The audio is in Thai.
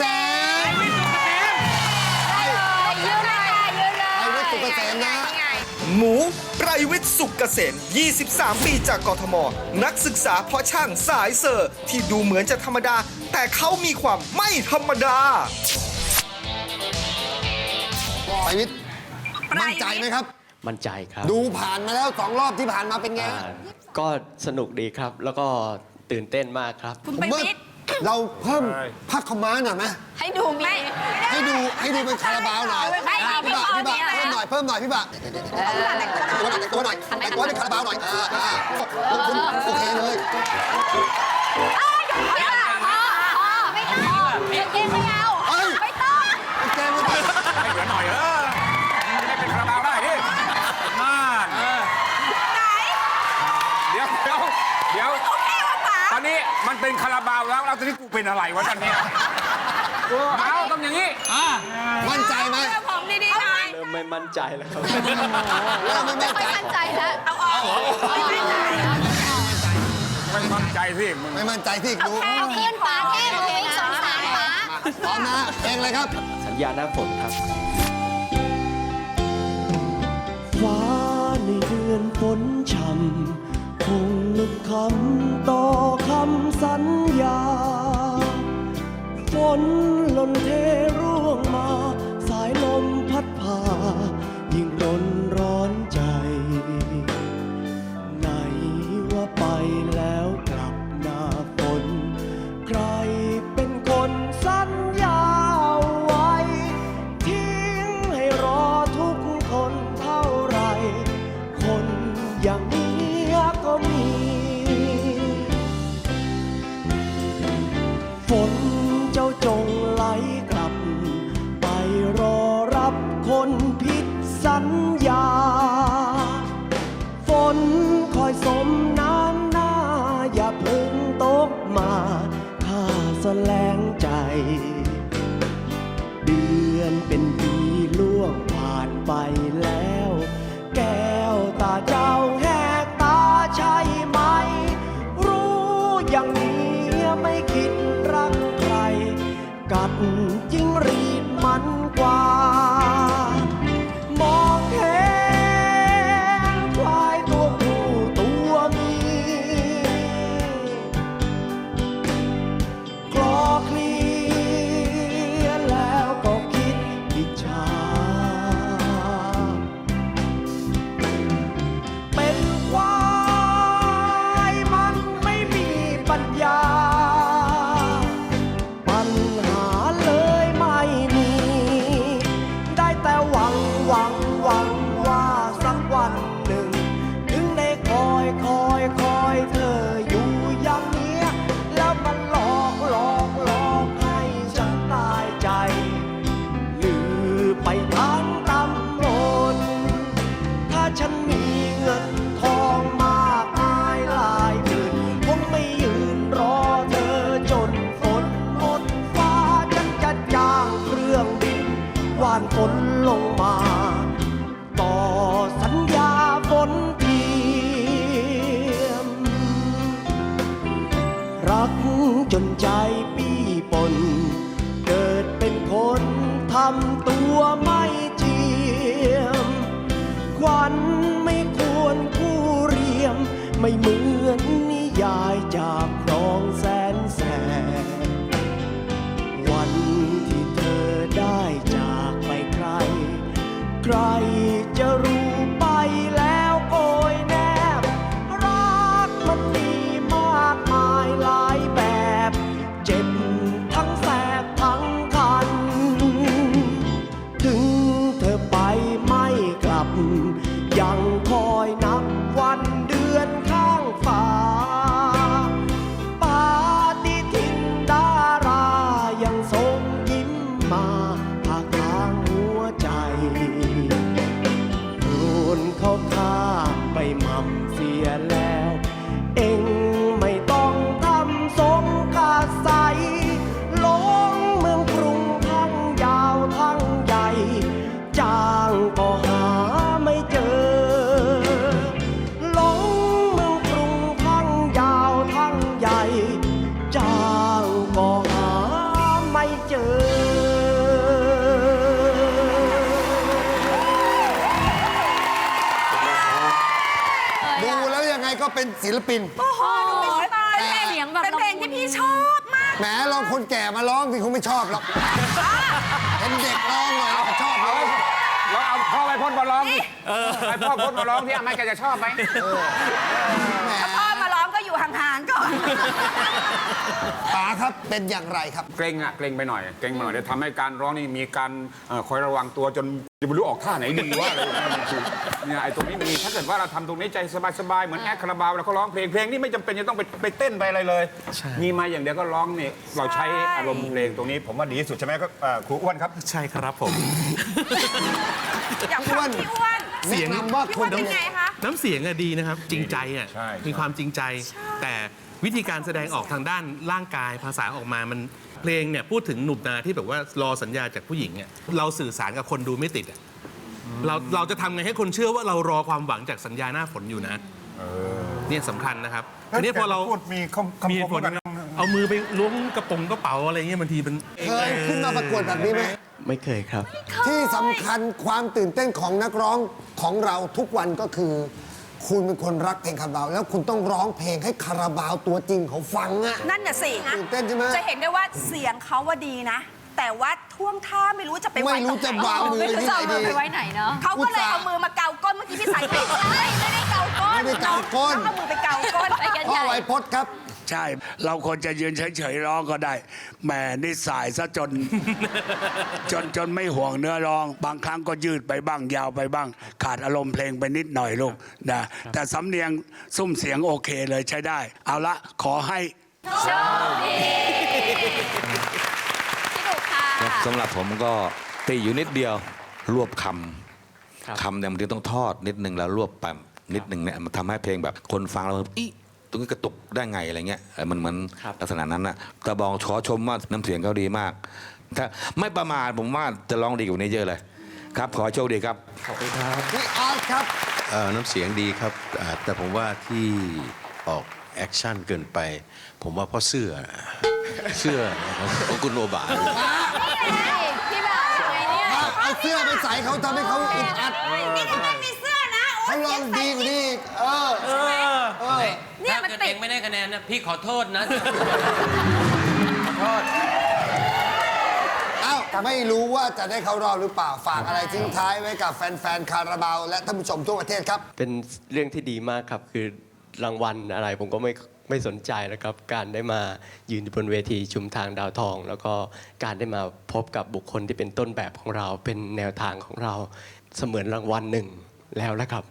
ษมยืนเลยค่ะยืนเลยไอวิทย์สุกเกษมนะนี่ไงหมูไตรวิทย์สุขเกษม 23 ปีจากกทม นักศึกษาเพาะช่างสายเซอร์ ที่ดูเหมือนจะธรรมดา แต่เขามีความไม่ธรรมดา ไอวิทย์มั่นใจไหมครับ มั่นใจครับดูผ่านมาแล้วสองรอบที่ผ่านมาเป็นไงอ่าก็สนุกดีครับ แล้วก็ตื่นเต้นมากครับ คุณผมไปว่าวิทย์ เราเพิ่มพักขาวม้าหน่อยไหมให้ดูมี ให้ดูให้ดูเป็นคาราบาวหน่อยไม่ไม่พี่บะพี่บะไม่เพิ่มหน่อยเพิ่มหน่อยพี่บะตัวหน่อยแต่งตัวหน่อยแต่งตัวเป็นคาราบาวหน่อยอ่าอ่าคุณโอเคเลยพอพอไม่ต้องกางเกงไม่เอา เป็นอะไรวะตอนเนี้ยเอาต้องอย่างนี้มั่นใจไหมผมดีๆหน่อยเริ่มไม่มั่นใจแล้วครับเริ่มไม่มั่นไม่ใจมั่นใจแล้ว เอาออกไม่มั่นใจไม่มั่นใจสิมึงไม่มั่นใจที่ดูเอาขึ้นฟ้าแค่มือสองสามฟ้าพร้อมนะเพลงเลยครับ สัญญาหน้าฝนครับฟ้าในเดือนฝนช่ำคงนึกคำต่อคำสัญญาฝ นหล่นเทร่วงมา สายลมพัดพา ยิ่งรนร้อนใจ ไหนว่าไปแล้วกลับหน้าฝน ใครเป็นคนสัญญาไว้ ทิ้งให้รอทุกคนเท่าไร คนอย่างนี้ รักจนใจปี้ปน เกิดเป็นคนทำตัวไม่เจียม ขวันไม่ควรคู่เรียม ไม่เหมือนนิยายจาก ก็เป็นศิลปิน โอ้โหตายแต่เสียงแบบเป็นเพลงที่พี่ชอบมาก แหมลองคนแก่มาร้องสิคงไม่ชอบหรอกเห็นเด็กร้องหน่อยก็ชอบร้องเราเอาพ่อไปพ่นมาร้องดิไอพ่อพ่นมาร้องที่อาไม่แกจะชอบไหม แหม พ่อมาร้องก็อยู่ห่างๆก่อน ป๋าครับเป็นอย่างไรครับ เกรงอะเกรงไปหน่อย เกรงไปหน่อยเดี๋ยวทำให้การร้องนี่มีการเอ่อคอยระวังตัวจนจะไม่รู้ออกท่าไหนดีว่าอะไรอย่างเงี้ยเนี่ยไอ้ตรงนี้มีถ้าเกิดว่าเราทำตรงนี้ใจสบายๆเหมือนแอดคาราบาวแล้วก็ร้องเพลงเพลงนี่ไม่จำเป็นจะต้องไปไปเต้นไปอะไรเลย มีมาอย่างเดียวก็ร้องเนี่ยเราใช้อารมณ์เพลงตรงนี้ ผมว่าดีที่สุดใช่ไหมก็เอ่อครูอ้วนครับ ใช่ครับผม อยากฟังพี่อ้วนเสียง แนะนำว่าพี่คอ้วนนทำเป็นไงไงคะ น้ำเสียงอะดีนะครับ จริงใจอะใช่มีความจริงใจ แต่ วิธีการแสดงออกทางด้านร่างกายภาษาออกมามันเพลงเนี่ยพูดถึงหนุ่มนาที่แบบว่ารอสัญญาจากผู้หญิงอะเราสื่อสารกับคนดูไม่ติดอะเราเราจะทำไงให้คนเชื่อว่าเรารอความหวังจากสัญญาหน้าฝนอยู่นะเนี่ยสำคัญนะครับทีนี้พอเราพูดมีคำคำมีคมผลกันเอามือไปล้วงกระโปรงกระเป๋าอะไรเงี้ยบางทีมันเคยขึ้นมาประกวดแบบนี้ไหมไม่เคยครับ ที่สำคัญความตื่นเต้นของนักร้องของเราทุกวันก็คือ คุณเป็นคนรักเพลงคาราบาวแล้วคุณต้องร้องเพลงให้คาราบาวตัวจริงเขาฟังอะ นั่นน่ะสิตื่นเต้นใช่ไหมจะเห็นได้ว่าเสียงเขาว่าดีนะ แต่ว่าท่วงท่าไม่รู้จะไปไม่รู้จะวางมือที่ไหนดีไปไว้ไหนเนาะ เขาก็เลยเอามือมาเกาก้นเมื่อกี้พี่สายไม่ใช่ไม่ได้เกาก้นไม่ได้เกาก้น เอามือไปเกาก้นไปกันพ่ใหอญ่ไวยพจน์ครับ ใช่ เราควรจะยืนเฉยๆร้องก็ได้แหมนี่สายซะจน จนจนไม่ห่วงเนื้อร้อง บางครั้งก็ยืดไปบ้างยาวไปบ้าง ขาดอารมณ์เพลงไปนิดหน่อยลูกนะแต่สำเนียงซุ้มเสียงโอเคเลยใช้ได้ เอาละขอให้พี่ดุค่ะครับสำหรับผมก็ตีอยู่นิดเดียวรวบคครับำคำเนี่ยมันจะต้องทอดนิดนึงแล้วรวบไปนิดนึงเนี่ยมันทำให้เพลงแบบคนฟังแล้วมันอีต รงนี้กระตุกได้ไงอะไรเงี้ยเออมันเหมือนครับ ลักษณะนั้นน่ะกระบองขอชมว่าน้ำเสียงเขาดีมาก ถ้าไม่ประมาทผมว่าจะร้องดีกว่านี้เยอะเลย ครับ ขอให้โชคดีครับ ขอบคุณครับ พี่ออสครับ เอ่อน้ำเสียงดีครับอ่าแต่ผมว่าที่ออกแอคชั่นเกินไป ผมว่าเพราะเสื้อ เสื้อของของคุณโอบา พี่บ่าวไงเนี่ยเอาเสื้อไปใส่เขาทำให้เขาอึดอัดนี่ถ้าไม่มีเสื้อนะโอ๊เขายลองดีกว่านี้อีกเออเนี่ย มันถ้าเกิดติเอดงไม่ได้คะแนนนะพี่ขอโทษนะ เอ้าไม่รู้ว่าจะได้เข้ารอบหรือเปล่า ฝากอะไรทิ้งท้ายไว้กับแฟนๆ คาราบาว และท่านผู้ชมทั่วประเทศครับ เป็นเรื่องที่ดีมากครับ คือรางวัลอะไรผมก็ไม่ไม่สนใจนะครับ การได้มายืนอยู่บนเวทีชุมทางดาวทอง แล้วก็การได้มาพบกับบุคคลที่เป็นต้นแบบของเรา เป็นแนวทางของเราเสมือนรางวัลหนึ่งแล้วละครับ